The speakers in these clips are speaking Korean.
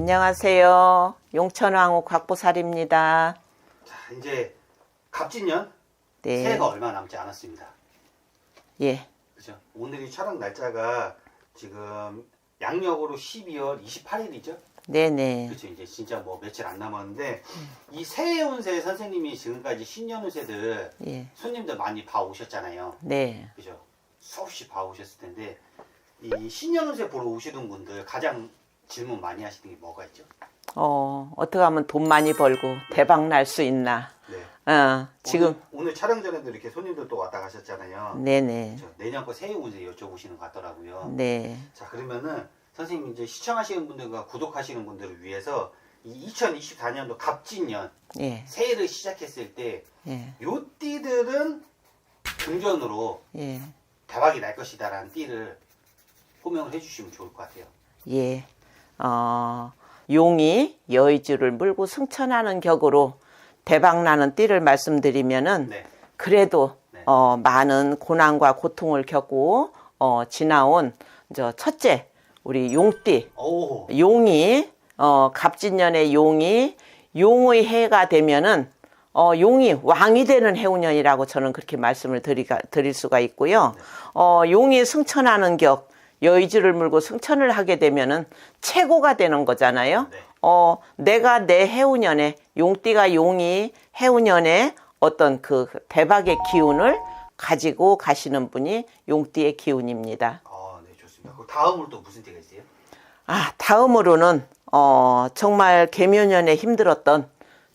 안녕하세요. 용천왕후 곽보살입니다. 자, 이제 갑진년 네. 새해가 얼마 남지 않았습니다. 예. 그죠? 오늘이 촬영 날짜가 지금 양력으로 12월 28일이죠. 네네. 그렇죠. 이제 진짜 뭐 며칠 안 남았는데 이 새해 운세 선생님이 지금까지 신년 운세들 예. 손님들 많이 봐 오셨잖아요. 네. 그죠? 수없이 봐 오셨을 텐데 이 신년 운세 보러 오시는 분들 가장 질문 많이 하시는 게 뭐가 있죠? 어, 어떻게 하면 돈 많이 벌고 대박 날 수 있나. 네. 어, 지금, 오늘, 오늘 촬영 전에도 이렇게 손님들 또 왔다 가셨잖아요. 네네. 그렇죠. 내년 거 새해 운세 여쭤보시는 것 같더라고요. 네. 자 그러면은 선생님 이제 시청하시는 분들과 구독하시는 분들을 위해서 이 2024년도 갑진년 예. 새해를 시작했을 때 예. 요 띠들은 금전으로 예. 대박이 날 것이다라는 띠를 호명을 해주시면 좋을 것 같아요. 예. 어, 용이 여의주를 물고 승천하는 격으로 대박 나는 띠를 말씀드리면은 네. 그래도 네. 어, 많은 고난과 고통을 겪고 어, 지나온 저 첫째 우리 용띠 오. 용이 어, 갑진년의 용이 용의 해가 되면은 어, 용이 왕이 되는 해운년이라고 저는 그렇게 말씀을 드리가, 드릴 수가 있고요. 어, 용이 승천하는 격 여의주를 물고 승천을 하게 되면은 최고가 되는 거잖아요. 네. 어, 내가 내 해운년에 용띠가 용이 해운년에 어떤 그 대박의 기운을 가지고 가시는 분이 용띠의 기운입니다. 아, 네 좋습니다. 그 다음으로 또 무슨 띠가 있어요? 아, 다음으로는 어, 정말 개묘년에 힘들었던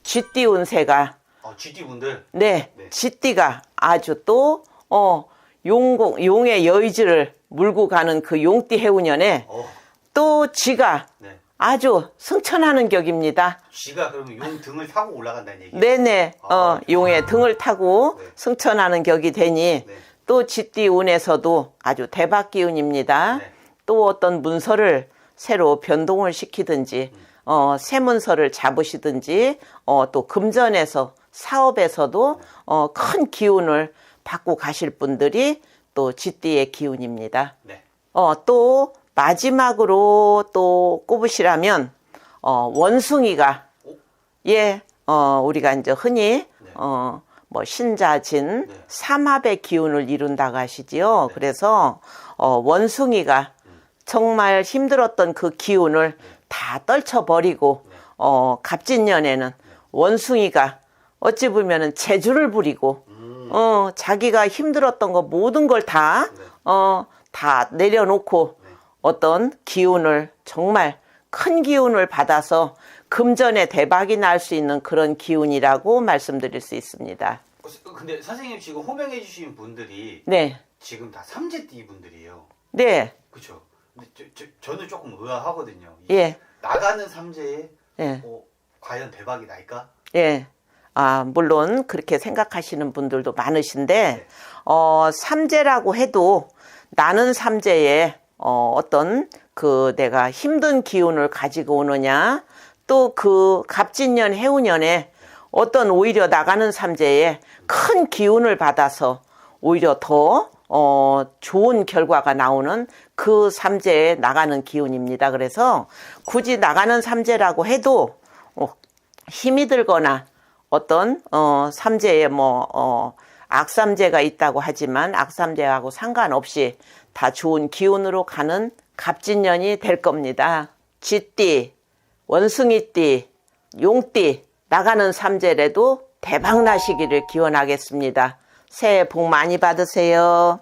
쥐띠 운세가 어, GT 분들. 네, 네. 쥐띠가 아주 또 어, 용공 용의 여의지를 물고 가는 그 용띠 해운년에 어, 또 쥐가 네. 아주 승천하는 격입니다. 쥐가 그러면 용 등을 타고 올라간다는 얘기. 네네, 아, 어, 용의 등을 타고 네. 승천하는 격이 되니 네. 또 쥐띠 운에서도 아주 대박 기운입니다. 네. 또 어떤 문서를 새로 변동을 시키든지, 어, 새 문서를 잡으시든지, 어, 또 금전에서 사업에서도 어, 큰 기운을 받고 가실 분들이 또 쥐띠의 기운입니다. 네. 어, 또 마지막으로 또 꼽으시라면 어, 원숭이가 오. 예, 어, 우리가 이제 흔히 네. 어, 뭐 신자진 네. 삼합의 기운을 이룬다고 하시지요. 네. 그래서 어, 원숭이가 정말 힘들었던 그 기운을 다 떨쳐버리고 네. 어, 갑진년에는 원숭이가 어찌 보면은 재주를 부리고 음. 어, 자기가 힘들었던 거 모든 걸 다, 네. 어, 다 내려놓고 네. 어떤 기운을 정말 큰 기운을 받아서 금전의 대박이 날 수 있는 그런 기운이라고 말씀드릴 수 있습니다. 어, 근데 선생님 지금 호명해 주신 분들이 네. 지금 다 삼재띠 분들이에요. 네. 그렇죠. 근데 저, 저, 는 조금 의아하거든요. 이 예. 나가는 삼재에 예. 어, 과연 대박이 날까? 예. 아, 물론 그렇게 생각하시는 분들도 많으신데, 어, 삼재라고 해도 나는 삼재에 어, 어떤 그 내가 힘든 기운을 가지고 오느냐, 또 그 갑진년 해운년에 어떤 오히려 나가는 삼재에 큰 기운을 받아서 오히려 더 어, 좋은 결과가 나오는 그 삼재에 나가는 기운입니다. 그래서 굳이 나가는 삼재라고 해도 어, 힘이 들거나 어떤 어 삼재에 뭐 어, 악삼재가 있다고 하지만 악삼재하고 상관없이 다 좋은 기운으로 가는 갑진년이 될 겁니다. 쥐띠, 원숭이띠, 용띠 나가는 삼재라도 대박 나시기를 기원하겠습니다. 새해 복 많이 받으세요.